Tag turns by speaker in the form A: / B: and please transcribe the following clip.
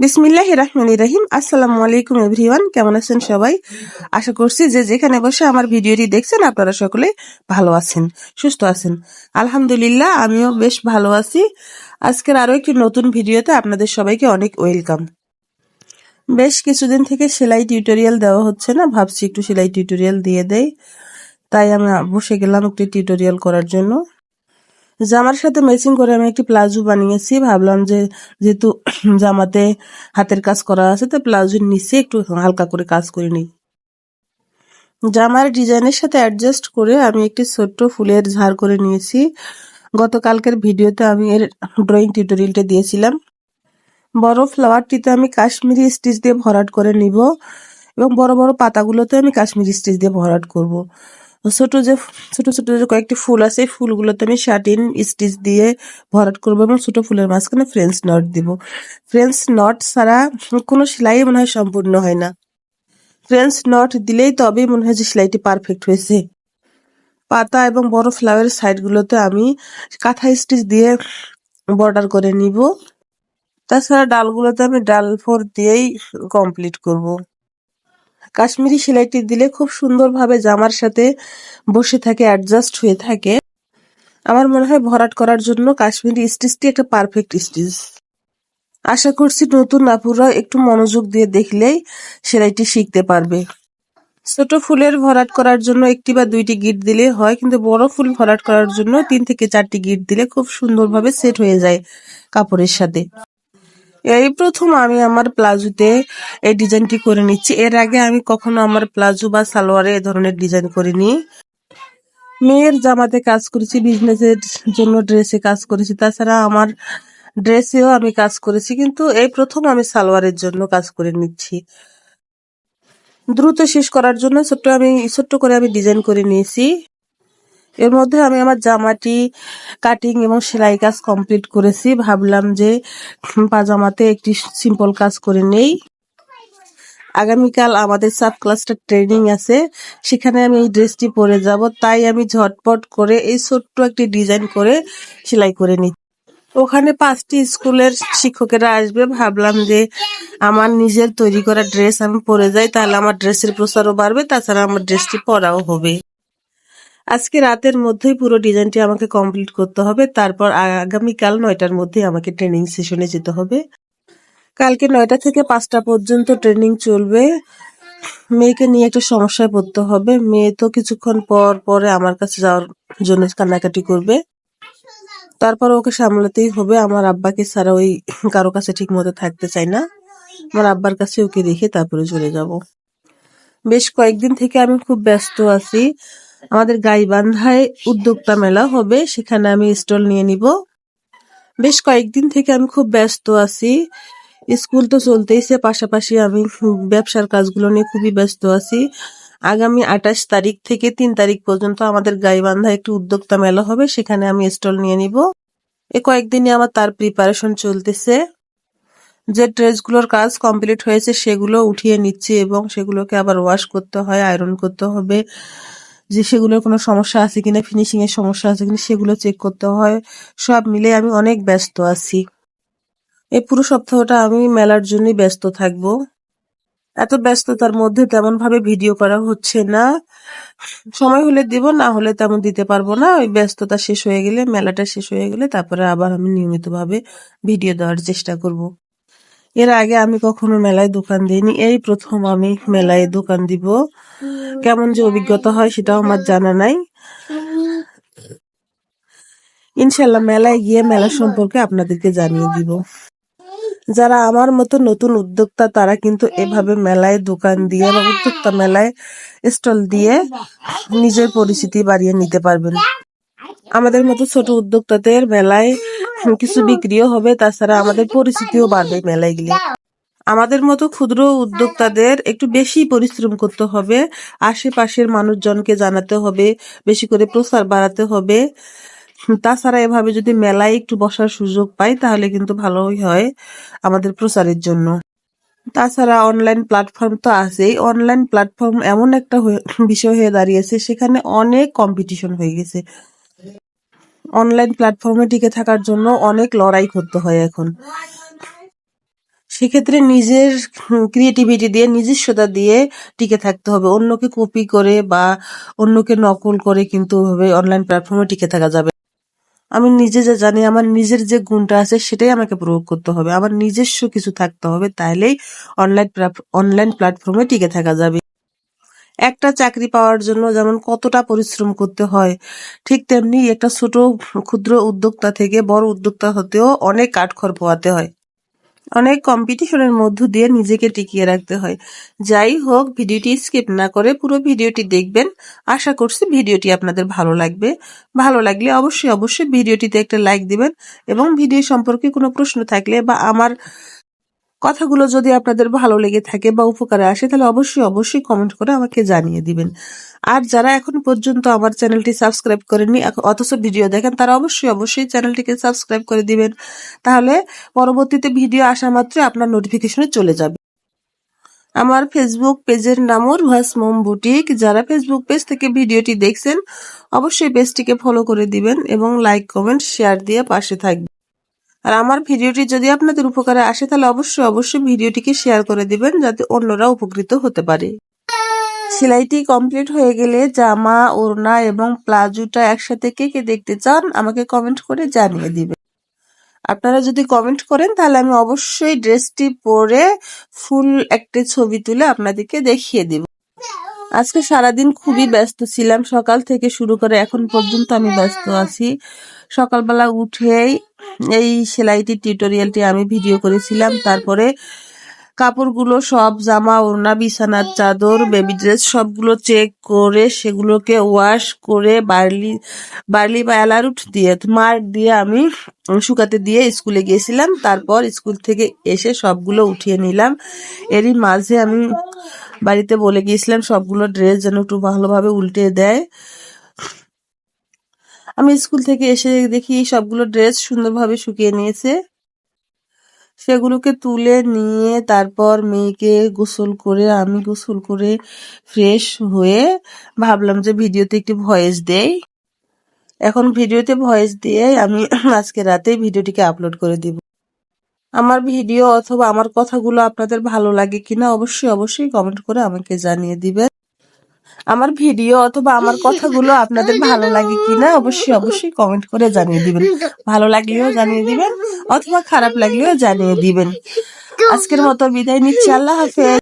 A: বিসমিল্লাহ রহমান রাহিম। আসসালামু আলাইকুম এভরিওয়ান, কেমন আছেন সবাই? আশা করছি যে যেখানে বসে আমার ভিডিওটি দেখছেন, আপনারা সকলে ভালো আছেন, সুস্থ আছেন। আলহামদুলিল্লাহ, আমিও বেশ ভালো আছি। আজকের আরও একটি নতুন ভিডিওতে আপনাদের সবাইকে অনেক ওয়েলকাম। বেশ কিছুদিন থেকে সেলাই টিউটোরিয়াল দেওয়া হচ্ছে না, ভাবছি একটু সেলাই টিউটোরিয়াল দিয়ে দেয় তাই আমি বসে গেলাম একটি টিউটোরিয়াল করার জন্য। জামার সাথে ম্যাচিং করে আমি একটি প্লাজো বানিয়েছি। ভাবলাম যে যেহেতু জামাতে হাতের কাজ করা আছে, তো প্লাজোর নিচে একটু হালকা করে কাজ করে নিই। জামার ডিজাইনের সাথে অ্যাডজাস্ট করে আমি একটি ছোট্ট ফুলের ঝাড় করে নিয়েছি। গতকালকের ভিডিওতে আমি এর ড্রয়িং টিউটোরিয়ালটা দিয়েছিলাম। বড় ফ্লাওয়ারটিতে আমি কাশ্মীরি স্টিচ দিয়ে ভরাট করে নিব এবং বড় বড় পাতাগুলোতে আমি কাশ্মীরি স্টিচ দিয়ে ভরাট করব। ছোট যে, ছোট ছোট যে কয়েকটি ফুল আছে, এই ফুলগুলোতে আমি শার্টিন স্টিচ দিয়ে ভরাট করব এবং ছোট ফুলের মাঝখানে ফ্রেঞ্চ নট দিব। ফ্রেঞ্চ নট ছাড়া কোনো সেলাই মনে হয় সম্পূর্ণ হয় না। ফ্রেঞ্চ নট দিলেই তবেই মনে হয় যে সেলাইটি পারফেক্ট হয়েছে। পাতা এবং বড় ফ্লাওয়ারের সাইডগুলোতে আমি কাঁথা স্টিচ দিয়ে বর্ডার করে নিব। তাছাড়া ডালগুলোতে আমি ডাল ফোর দিয়েই কমপ্লিট করব। কাশ্মীরি সেলাইটি দিলে খুব সুন্দরভাবে জামার সাথে বসে থাকে অ্যাডজাস্ট হয়ে থাকে। আমার মনে হয় ভরাট করার জন্য কাশ্মীরি স্টিচটি একটা পারফেক্ট স্টিচ আশা করছি নতুন আপুরা একটু মনোযোগ দিয়ে দেখলেই সেলাইটি শিখতে পারবে। ছোট ফুলের ভরাট করার জন্য একটি বা দুইটি গিট দিলে হয়, কিন্তু বড় ফুল ভরাট করার জন্য তিন থেকে চারটি গিট দিলে খুব সুন্দরভাবে সেট হয়ে যায় কাপড়ের সাথে। এই প্রথম আমি আমার প্লাজোতে এই ডিজাইনটি করে নিচ্ছি। এর আগে আমি কখনো আমার প্লাজো বা সালোয়ারে এ ধরনের ডিজাইন করিনি। মেয়ের জামাতে কাজ করেছি বিজনেসের জন্য ড্রেসে কাজ করেছি। তাছাড়া আমার ড্রেসেও আমি কাজ করেছি, কিন্তু এই প্রথম আমি সালোয়ারের জন্য কাজ করে নিচ্ছি। দ্রুত শেষ করার জন্য ছোট্ট আমি, ছোট্ট করে আমি ডিজাইন করে নিয়েছি। এর মধ্যে আমি আমার জামাটি কাটিং এবং সেলাই কাজ কমপ্লিট করেছি। ভাবলাম যে পাজামাতে একটি সিম্পল কাজ করে নেই। আগামীকাল আমাদের সাব ক্লাসটা ট্রেনিং আছে। সেখানে আমি এই ড্রেসটি পরে যাব। তাই আমি ঝটপট করে এই ছোট্ট একটি ডিজাইন করে সেলাই করে নিই ওখানে পাঁচটি স্কুলের শিক্ষকেরা আসবে। ভাবলাম যে, আমার নিজের তৈরি করা ড্রেস আমি পরে যাই। তাহলে আমার ড্রেসের প্রচারও বাড়বে। তাছাড়া আমার ড্রেসটি পরাও হবে। আজকে রাতের মধ্যেই পুরো ডিজাইনটি আমাকে কমপ্লিট করতে হবে। তারপর আগামীকাল নয়টার মধ্যে আমাকে ট্রেনিং সেশনে যেতে হবে। কালকে নয়টা থেকে পাঁচটা পর্যন্ত ট্রেনিং চলবে। মেয়েকে নিয়ে একটা সমস্যায় পড়তে হবে। মেয়ে তো কিছুক্ষণ পর পরে আমার কাছে যাওয়ার জন্য কান্নাকাটি করবে। তারপর ওকে সামলাতেই হবে। আমার আব্বাকে ছাড়া ওই কারও কাছে ঠিক মতো থাকতে চাই না। আমার আব্বার কাছে ওকে রেখে তারপরে চলে যাব। বেশ কয়েকদিন থেকে আমি খুব ব্যস্ত আছি। আমাদের গাইবান্ধায় উদ্যোক্তা মেলা হবে, সেখানে আমি স্টল নিয়ে নিব। বেশ কয়েকদিন থেকে আমি খুব ব্যস্ত আছি। স্কুল তো চলতেইছে, পাশাপাশি আমি ব্যবসার কাজগুলো নিয়ে খুবই ব্যস্ত আছি। আগামী আঠাশ তারিখ থেকে তিন তারিখ পর্যন্ত আমাদের গাইবান্ধা একটি উদ্যোক্তা মেলা হবে, সেখানে আমি স্টল নিয়ে নিব। এ কয়েকদিনে আমার তার প্রিপারেশন চলতেছে। যে ড্রেসগুলোর কাজ কমপ্লিট হয়েছে, সেগুলো উঠিয়ে নিচ্ছি এবং সেগুলোকে আবার ওয়াশ করতে হয় আয়রন করতে হবে। যে সেগুলোর কোনো সমস্যা আছে কিনা ফিনিশিং এর সমস্যা আছে কিনা, সেগুলো চেক করতে হয়। সব মিলে আমি অনেক ব্যস্ত আছি। এই পুরো সপ্তাহটা আমি মেলার জন্যই ব্যস্ত থাকব। এত ব্যস্ততার মধ্যে তেমন ভাবে ভিডিও করা হচ্ছে না। সময় হলে দিব, না হলে তেমন দিতে পারব না। ওই ব্যস্ততা শেষ হয়ে গেলে, মেলাটা শেষ হয়ে গেলে তারপরে আবার আমি নিয়মিতভাবে ভিডিও দেওয়ার চেষ্টা করব। এর আগে আমি কখনো মেলায় দোকান দিইনি। এই প্রথম আমি মেলায় দোকান দিব। কেমন যে অভিজ্ঞতা হয় সেটাও আমার জানা নাই। ইনশাল্লাহ মেলায় গিয়ে মেলা সম্পর্কে আপনাদেরকে জানিয়ে দিব। যারা আমার মতো নতুন উদ্যোক্তা, তারা কিন্তু এভাবে মেলায় দোকান দিয়ে বা উদ্যোক্তা মেলায় স্টল দিয়ে নিজের পরিচিতি বাড়িয়ে নিতে পারবেন। আমাদের মতো ছোট উদ্যোক্তাদের মেলায় কিছু বিক্রিও হবে, তাছাড়া আমাদের পরিচিতিও বাড়বে মেলায় গেলে। আমাদের মতো ক্ষুদ্র উদ্যোক্তাদের একটু বেশি পরিশ্রম করতে হবে, আশেপাশের মানুষজনকে জানাতে হবে, বেশি করে প্রচার বাড়াতে হবে। তাছাড়া এভাবে যদি মেলায় একটু বসার সুযোগ পাই, তাহলে কিন্তু ভালোই হয় আমাদের প্রচারের জন্য। তাছাড়া অনলাইন প্ল্যাটফর্ম তো আছেই। অনলাইন প্ল্যাটফর্ম এমন একটা বিষয় হয়ে দাঁড়িয়েছে, সেখানে অনেক কম্পিটিশন হয়ে গেছে। অনলাইন প্ল্যাটফর্মে টিকে থাকার জন্য অনেক লড়াই করতে হয় এখন। সেক্ষেত্রে নিজের ক্রিয়েটিভিটি দিয়ে, নিজস্বতা দিয়ে টিকে থাকতে হবে। অন্যকে কপি করে বা অন্যকে নকল করে কিন্তু ওভাবে অনলাইন প্ল্যাটফর্মে টিকে থাকা যাবে আমি নিজে যা জানি, আমার নিজের যে গুণটা আছে সেটাই আমাকে প্রয়োগ করতে হবে। আমার নিজস্ব কিছু থাকতে হবে, তাইলেই অনলাইন অনলাইন প্ল্যাটফর্মে টিকে থাকা যাবে। একটা চাকরি পাওয়ার জন্য যেমন কতটা পরিশ্রম করতে হয়, ঠিক তেমনি একটা ছোট ক্ষুদ্র উদ্যোক্তা থেকে বড় উদ্যোক্তা হতেও অনেক কাঠখড় পোয়াতে হয়। অনেক কম্পিটিশনের মধ্য দিয়ে নিজেকে টিকিয়ে রাখতে হয়। যাই হোক, ভিডিওটি স্কিপ না করে পুরো ভিডিওটি দেখবেন। আশা করছি ভিডিওটি আপনাদের ভালো লাগবে। ভালো লাগলে অবশ্যই অবশ্যই ভিডিওটিতে একটা লাইক দিবেন এবং ভিডিও সম্পর্কে কোনো প্রশ্ন থাকলে বা আমার কথাগুলো যদি আপনাদের ভালো লেগে থাকে বা উপকারে আসে, তাহলে অবশ্যই অবশ্যই কমেন্ট করে আমাকে জানিয়ে দিবেন। আর যারা এখন পর্যন্ত আমার চ্যানেলটি সাবস্ক্রাইব করেননি অথচ ভিডিও দেখেন, তারা অবশ্যই অবশ্যই চ্যানেলটিকে সাবস্ক্রাইব করে দিবেন। তাহলে পরবর্তীতে ভিডিও আসা মাত্র আপনার নোটিফিকেশনে চলে যাবে। আমার ফেসবুক পেজের নামও রুহাস মোম বুটিক। যারা ফেসবুক পেজ থেকে ভিডিওটি দেখছেন, অবশ্যই পেজটিকে ফলো করে দিবেন এবং লাইক কমেন্ট শেয়ার দিয়ে পাশে থাকবেন। আর আমার ভিডিওটি যদি আপনাদের উপকারে আসে, তাহলে অবশ্যই অবশ্যই ভিডিওটিকে শেয়ার করে দিবেন যাতে অন্যরা উপকৃত হতে পারে। সেলাইটি কমপ্লিট হয়ে গেলে জামা, ওড়না এবং প্লাজোটা একসাথে কে কে দেখতে চান, আমাকে কমেন্ট করে জানিয়ে দিবেন। আপনারা যদি কমেন্ট করেন, তাহলে আমি অবশ্যই ড্রেসটি পরে ফুল একটি ছবি তুলে আপনাদেরকে দেখিয়ে দিব। আজকে সারাদিন খুবই ব্যস্ত ছিলাম। সকাল থেকে শুরু করে এখন পর্যন্ত আমি ব্যস্ত আছি। সকালবেলা উঠেই এই সেলাইটি টিউটোরিয়ালটি আমি ভিডিও করেছিলাম। তারপরে কাপড়গুলো সব জামা, ওড়না, বিছানার চাদর বেবি ড্রেস সবগুলো চেক করে সেগুলোকে ওয়াশ করে বার্লি বার্লি বা অ্যালারুট দিয়ে, মার দিয়ে আমি শুকাতে দিয়ে স্কুলে গিয়েছিলাম। তারপর স্কুল থেকে এসে সবগুলো উঠিয়ে নিলাম। এরই মাঝে আমি বাড়িতে বলে গিয়েছিলাম, সবগুলো ড্রেস যেন একটু ভালোভাবে উল্টে দেয়। আমি স্কুল থেকে এসে দেখি সবগুলো ড্রেস সুন্দরভাবে শুকিয়ে নিয়েছে। সেগুলোকে তুলে নিয়ে তারপর মেয়েকে গোসল করে, আমি গোসল করে ফ্রেশ হয়ে ভাবলাম যে ভিডিওতে একটি ভয়েস দেই। এখন ভিডিওতে ভয়েস দিয়ে আমি আজকে রাতেই ভিডিওটিকে আপলোড করে দিব। আমার ভিডিও অথবা আমার কথাগুলো আপনাদের ভালো লাগে কিনা অবশ্যই অবশ্যই কমেন্ট করে আমাকে জানিয়ে দিবেন। আমার ভিডিও অথবা আমার কথাগুলো আপনাদের ভালো লাগে কিনা অবশ্যই অবশ্যই কমেন্ট করে জানিয়ে দিবেন। ভালো লাগলেও জানিয়ে দিবেন, অথবা খারাপ লাগলেও জানিয়ে দিবেন। আজকের মতো বিদায় নিচ্ছি, আল্লাহ হাফেজ।